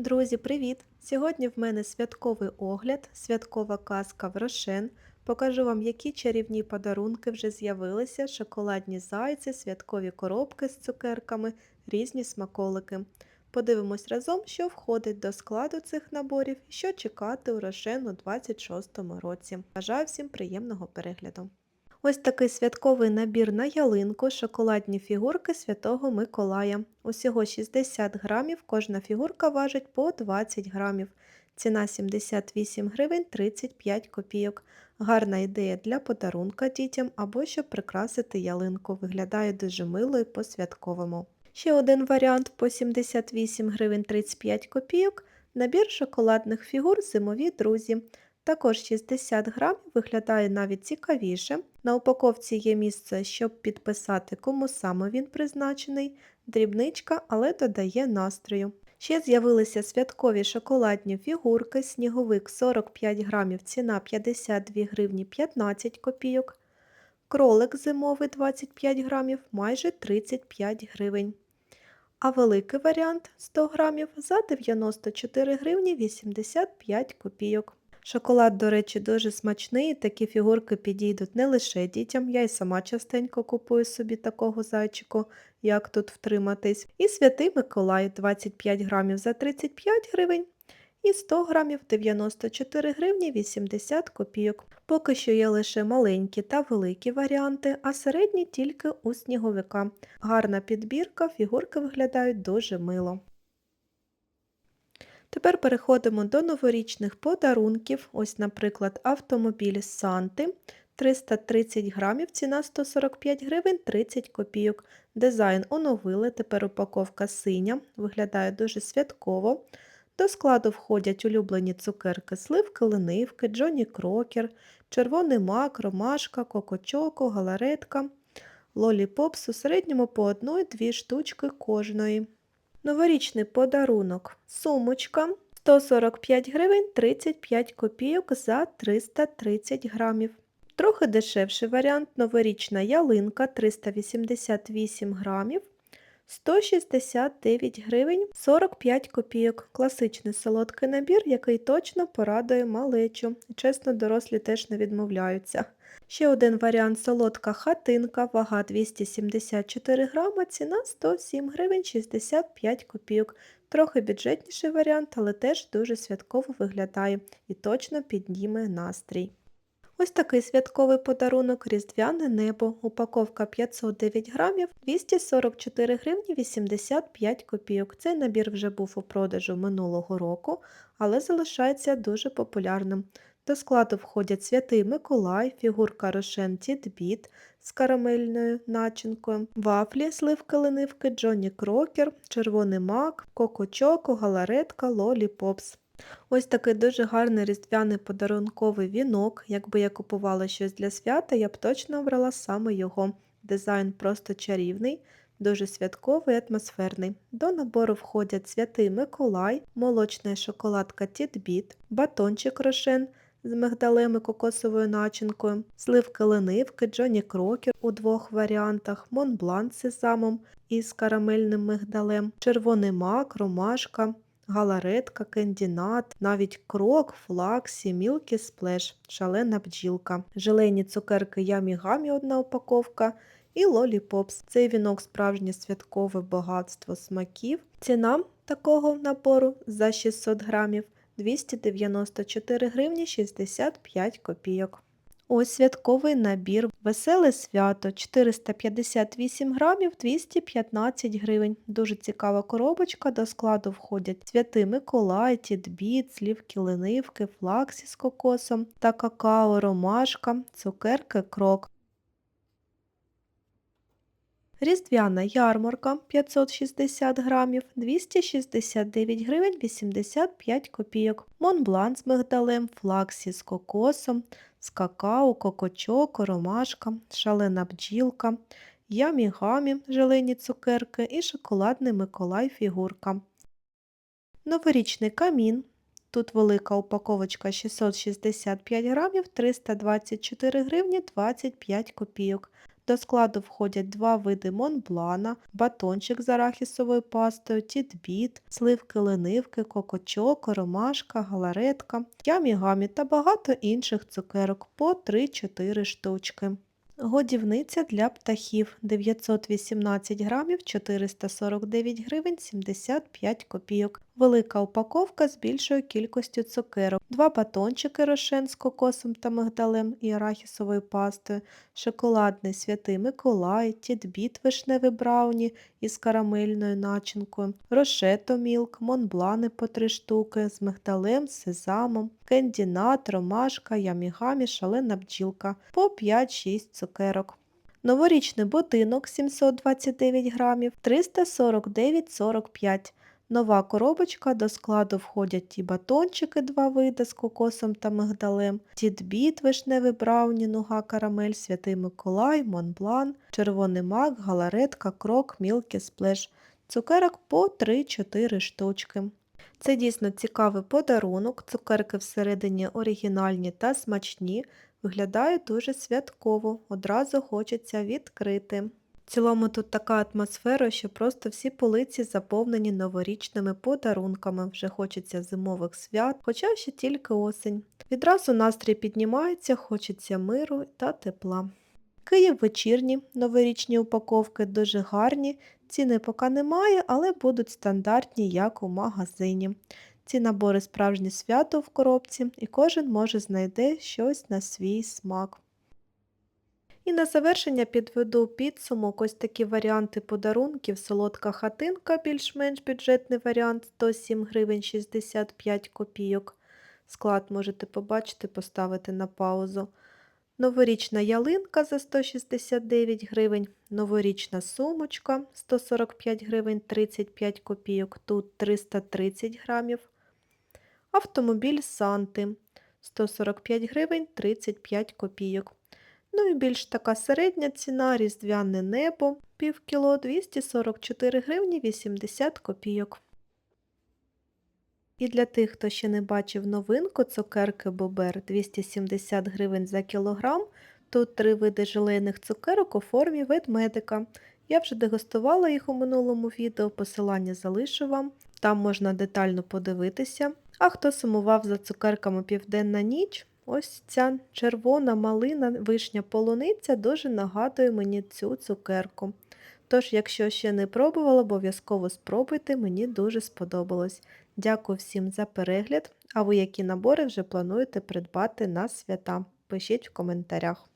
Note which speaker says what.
Speaker 1: Друзі, привіт! Сьогодні в мене святковий огляд, святкова казка в Рошен. Покажу вам, які чарівні подарунки вже з'явилися, шоколадні зайці, святкові коробки з цукерками, різні смаколики. Подивимось разом, що входить до складу цих наборів і що чекати у Рошен у 26-му році. Бажаю всім приємного перегляду! Ось такий святковий набір на ялинку, шоколадні фігурки Святого Миколая. Усього 60 грамів, кожна фігурка важить по 20 грамів. Ціна 78 гривень 35 копійок. Гарна ідея для подарунка дітям або щоб прикрасити ялинку. Виглядає дуже мило і по-святковому. Ще один варіант по 78 гривень 35 копійок. Набір шоколадних фігур зимові друзі. Також 60 грамів виглядає навіть цікавіше. На упаковці є місце, щоб підписати, кому саме він призначений, дрібничка, але додає настрою. Ще з'явилися святкові шоколадні фігурки, сніговик 45 грамів, ціна 52 гривні 15 копійок, кролик зимовий 25 грамів, майже 35 гривень. А великий варіант 100 грамів за 94 гривні 85 копійок. Шоколад, до речі, дуже смачний, такі фігурки підійдуть не лише дітям, я й сама частенько купую собі такого зайчику, як тут втриматись. І святий Миколай 25 грамів за 35 гривень і 100 грамів 94 гривні 80 копійок. Поки що є лише маленькі та великі варіанти, а середні тільки у сніговика. Гарна підбірка, фігурки виглядають дуже мило. Тепер переходимо до новорічних подарунків. Ось, наприклад, автомобіль Санти 330 грамів, ціна 145 гривень 30 копійок. Дизайн оновили, тепер упаковка синя, виглядає дуже святково. До складу входять улюблені цукерки, сливки, ленивки, Джонні Крокер, червоний мак, ромашка, кокочоко, галаретка, лоліпопс у середньому по одної-дві штучки кожної. Новорічний подарунок. Сумочка 145 гривень 35 копійок за 330 грамів. Трохи дешевший варіант новорічна ялинка 388 грамів 169 гривень 45 копійок. Класичний солодкий набір, який точно порадує малечу. Чесно, дорослі теж не відмовляються. Ще один варіант солодка хатинка, вага 274 грама, ціна 107 гривень 65 копійок. Трохи бюджетніший варіант, але теж дуже святково виглядає і точно підніме настрій. Ось такий святковий подарунок Різдвяне небо. Упаковка 509 грамів, 244 гривні 85 копійок. Цей набір вже був у продажу минулого року, але залишається дуже популярним. До складу входять святий Миколай, фігурка Рошен Тітбіт з карамельною начинкою, вафлі, сливки ленивки, Джонні Крокер, червоний мак, кокочоко, галаретка, лолі попс. Ось такий дуже гарний різдвяний подарунковий вінок. Якби я купувала щось для свята, я б точно обрала саме його. Дизайн просто чарівний, дуже святковий і атмосферний. До набору входять святий Миколай, молочна шоколадка Тітбіт, батончик рошен з мигдалем і кокосовою начинкою, сливки ленивки, Джонні Крокер у двох варіантах, Монблан з сезамом із карамельним мигдалем, червоний мак, ромашка, галаретка, кендінат, навіть крок, флаксі, мілкі сплеш, шалена бджілка, желейні цукерки ямі гамі одна упаковка і лоліпопс. Цей вінок справжнє святкове багатство смаків. Ціна такого набору за 600 грамів 294 гривні 65 копійок. Ось святковий набір. Веселе свято 458 грамів 215 гривень. Дуже цікава коробочка. До складу входять святий Миколай, тітбіт, слівки ленивки, флаксі з кокосом та какао, ромашка, цукерки, крок. Різдвяна ярмарка 560 грамів 269 гривень 85 копійок. Монблан з мигдалем, флаксі з кокосом, з какао, кокочоко, ромашка, шалена бджілка, ямі-гамі, желені цукерки і шоколадний Миколай фігурка. Новорічний камін. Тут велика упаковочка 665 грамів 324 гривні 25 копійок. До складу входять два види монблана, батончик з арахісовою пастою, тітбіт, сливки-ленивки, кокочоко, ромашка, галаретка, ямі-гамі та багато інших цукерок по 3-4 штучки. Годівниця для птахів 918 грамів 449 гривень 75 копійок. Велика упаковка з більшою кількістю цукерок. Два батончики рошен з кокосом та мигдалем і арахісовою пастою, шоколадний святий Миколай, тітбіт вишневий брауні із карамельною начинкою, рошето мілк, монблани по 3 штуки з мигдалем, сезамом, кендінат, ромашка, ямігамі, шалена бджілка по 5-6 цукерок. Новорічний будинок 729 грамів 349,45. Нова коробочка до складу входять і батончики два види з кокосом та мигдалем, тітбіт, вишневий брауні, нуга, карамель, святий Миколай, монблан, червоний мак, галаретка, крок, мілкі, сплеш. Цукерок по 3-4 штучки. Це дійсно цікавий подарунок, цукерки всередині оригінальні та смачні, виглядають дуже святково, одразу хочеться відкрити. В цілому тут така атмосфера, що просто всі полиці заповнені новорічними подарунками, вже хочеться зимових свят, хоча ще тільки осень. Відразу настрій піднімається, хочеться миру та тепла. Київ вечірні новорічні упаковки дуже гарні, ціни поки немає, але будуть стандартні, як у магазині. Ці набори справжнє свято в коробці, і кожен може знайде щось на свій смак. І на завершення підведу підсумок ось такі варіанти подарунків. Солодка хатинка, більш-менш бюджетний варіант 107 гривень 65 копійок. Склад можете побачити, поставити на паузу. Новорічна ялинка за 169 гривень, новорічна сумочка 145 гривень 35 копійок, тут 330 грамів. Автомобіль Санти 145 гривень 35 копійок. Ну і більш така середня ціна різдвяне небо пів кіло 244 гривні 80 копійок. І для тих, хто ще не бачив новинку, цукерки Бобер 270 гривень за кілограм. Тут три види желейних цукерок у формі ведмедика. Я вже дегустувала їх у минулому відео, посилання залишу вам. Там можна детально подивитися. А хто сумував за цукерками Південна ніч, ось ця червона малина вишня полуниця дуже нагадує мені цю цукерку. Тож, якщо ще не пробувала, обов'язково спробуйте, мені дуже сподобалось. Дякую всім за перегляд, а ви які набори вже плануєте придбати на свята? Пишіть в коментарях.